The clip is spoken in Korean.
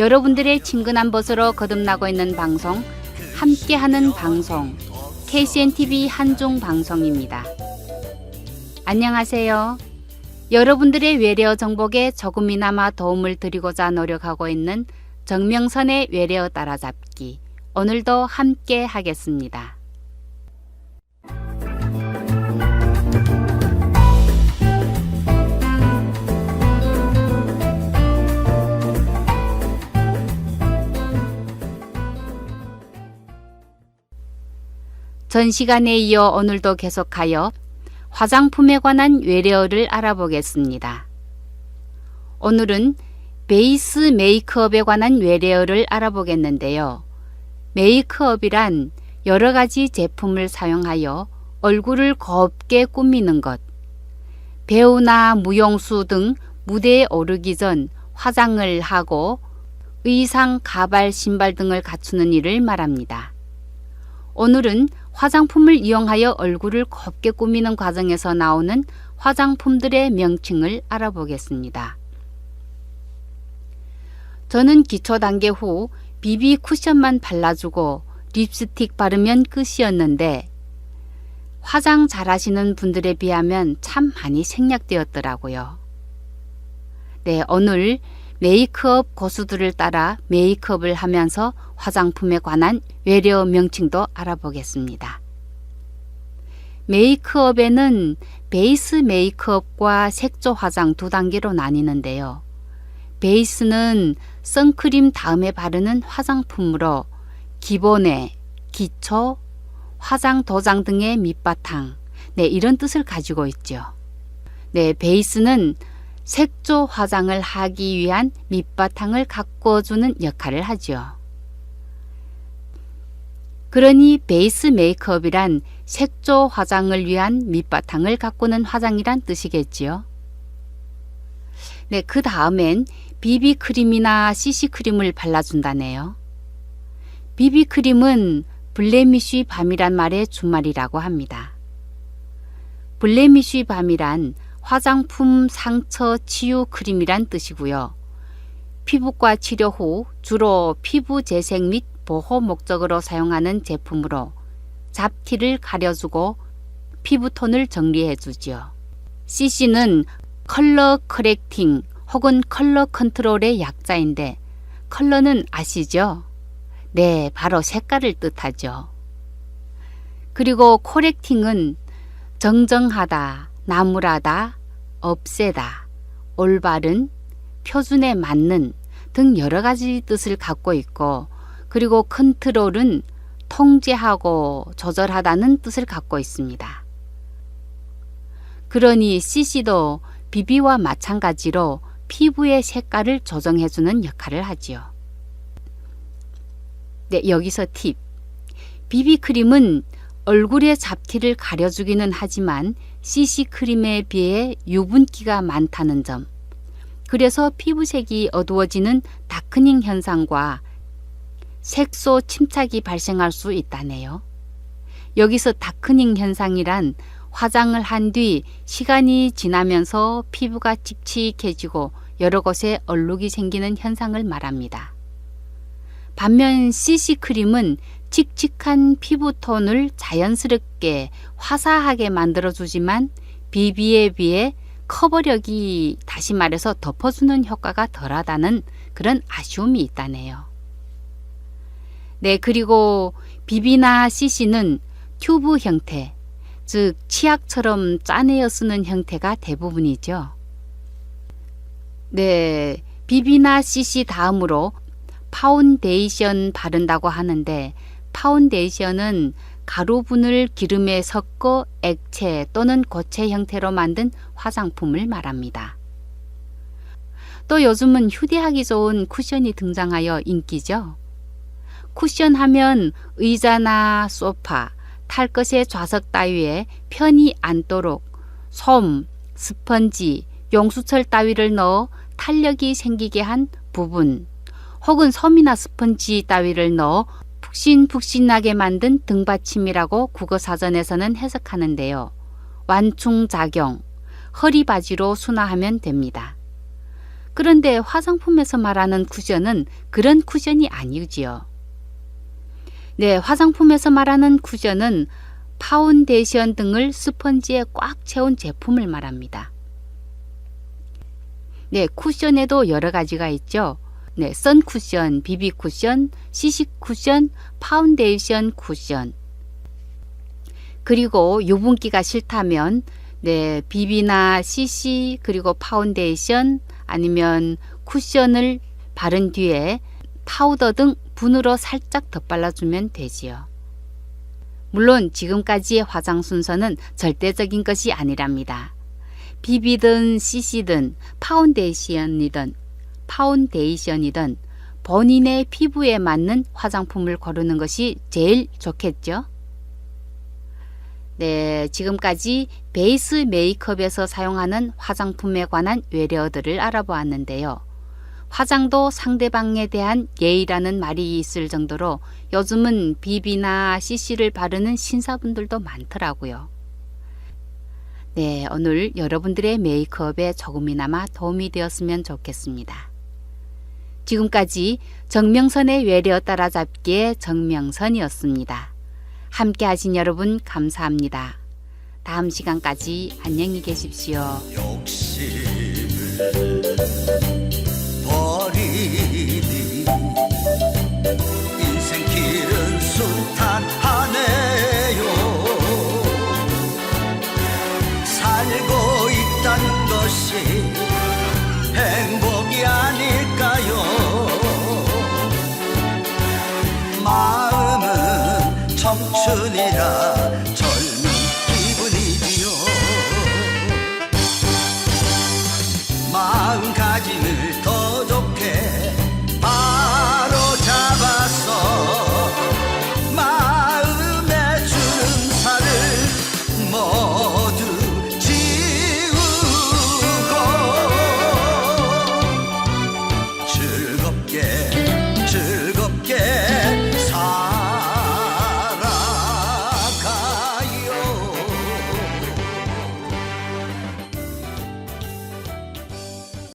여러분들의 친근한 벗으로 거듭나고 있는 방송 함께하는 방송 KCNTV 한종 방송입니다. 안녕하세요. 여러분들의 외래어 정복에 조금이나마 도움을 드리고자 노력하고 있는 정명선의 외래어 따라잡기 오늘도 함께 하겠습니다. 전 시간에 이어 오늘도 계속하여 화장품에 관한 외래어를 알아보겠습니다. 오늘은 베이스 메이크업에 관한 외래어를 알아보겠는데요. 메이크업이란 여러 가지 제품을 사용하여 얼굴을 곱게 꾸미는 것. 배우나 무용수 등 무대에 오르기 전 화장을 하고 의상, 가발, 신발 등을 갖추는 일을 말합니다. 오늘은 화장품을 이용하여 얼굴을 곱게 꾸미는 과정에서 나오는 화장품들의 명칭을 알아보겠습니다. 저는 기초 단계 후 비비 쿠션만 발라주고 립스틱 바르면 끝이었는데 화장 잘하시는 분들에 비하면 참 많이 생략되었더라고요. 네, 오늘 메이크업 고수들을 따라 메이크업을 하면서 화장품에 관한 외래어 명칭도 알아보겠습니다. 메이크업에는 베이스 메이크업과 색조 화장 두 단계로 나뉘는데요. 베이스는 선크림 다음에 바르는 화장품으로 기본에 기초, 화장 도장 등의 밑바탕, 네, 이런 뜻을 가지고 있죠. 네, 베이스는 색조 화장을 하기 위한 밑바탕을 가꿔주는 역할을 하죠. 그러니 베이스 메이크업이란 색조 화장을 위한 밑바탕을 가꾸는 화장이란 뜻이겠지요. 네, 그 다음엔 비비크림이나 CC크림을 발라준다네요. 비비크림은 블레미쉬 밤이란 말의 준말이라고 합니다. 블레미쉬 밤이란 화장품 상처 치유 크림이란 뜻이고요. 피부과 치료 후 주로 피부 재생 및 보호 목적으로 사용하는 제품으로 잡티를 가려주고 피부톤을 정리해 주지요. CC는 컬러 커렉팅 혹은 컬러 컨트롤의 약자인데 컬러는 아시죠? 네, 바로 색깔을 뜻하죠. 그리고 코렉팅은 정정하다, 나무라다, 없애다, 올바른, 표준에 맞는 등 여러 가지 뜻을 갖고 있고 그리고 컨트롤은 통제하고 조절하다는 뜻을 갖고 있습니다. 그러니 CC도 비비와 마찬가지로 피부의 색깔을 조정해주는 역할을 하지요. 네, 여기서 팁. 비비크림은 얼굴의 잡티를 가려주기는 하지만 CC크림에 비해 유분기가 많다는 점. 그래서 피부색이 어두워지는 다크닝 현상과 색소 침착이 발생할 수 있다네요. 여기서 다크닝 현상이란 화장을 한 뒤 시간이 지나면서 피부가 칙칙해지고 여러 곳에 얼룩이 생기는 현상을 말합니다. 반면 CC크림은 칙칙한 피부톤을 자연스럽게 화사하게 만들어주지만 BB에 비해 커버력이 다시 말해서 덮어주는 효과가 덜하다는 그런 아쉬움이 있다네요. 네, 그리고 비비나 CC는 튜브 형태, 즉 치약처럼 짜내어 쓰는 형태가 대부분이죠. 네, 비비나 CC 다음으로 파운데이션 바른다고 하는데 파운데이션은 가루분을 기름에 섞어 액체 또는 고체 형태로 만든 화장품을 말합니다. 또 요즘은 휴대하기 좋은 쿠션이 등장하여 인기죠. 쿠션 하면 의자나 소파, 탈 것의 좌석 따위에 편히 앉도록 솜, 스펀지, 용수철 따위를 넣어 탄력이 생기게 한 부분 혹은 솜이나 스펀지 따위를 넣어 푹신푹신하게 만든 등받침이라고 국어사전에서는 해석하는데요. 완충작용, 허리바지로 순화하면 됩니다. 그런데 화장품에서 말하는 쿠션은 그런 쿠션이 아니지요. 네, 화장품에서 말하는 쿠션은 파운데이션 등을 스펀지에 꽉 채운 제품을 말합니다. 네, 쿠션에도 여러 가지가 있죠. 네, 선 쿠션, 비비 쿠션, CC 쿠션, 파운데이션 쿠션. 그리고 유분기가 싫다면 네, 비비나 CC 그리고 파운데이션 아니면 쿠션을 바른 뒤에 파우더 등 분으로 살짝 덧발라주면 되지요. 물론 지금까지의 화장 순서는 절대적인 것이 아니랍니다. 비비든 CC든 파운데이션이든 파운데이션이든 본인의 피부에 맞는 화장품을 고르는 것이 제일 좋겠죠. 네, 지금까지 베이스 메이크업에서 사용하는 화장품에 관한 외래어들을 알아보았는데요. 화장도 상대방에 대한 예의라는 말이 있을 정도로 요즘은 비비나 CC를 바르는 신사분들도 많더라고요. 네, 오늘 여러분들의 메이크업에 조금이나마 도움이 되었으면 좋겠습니다. 지금까지 정명선의 외래어 따라잡기의 정명선이었습니다. 함께 하신 여러분 감사합니다. 다음 시간까지 안녕히 계십시오. söyle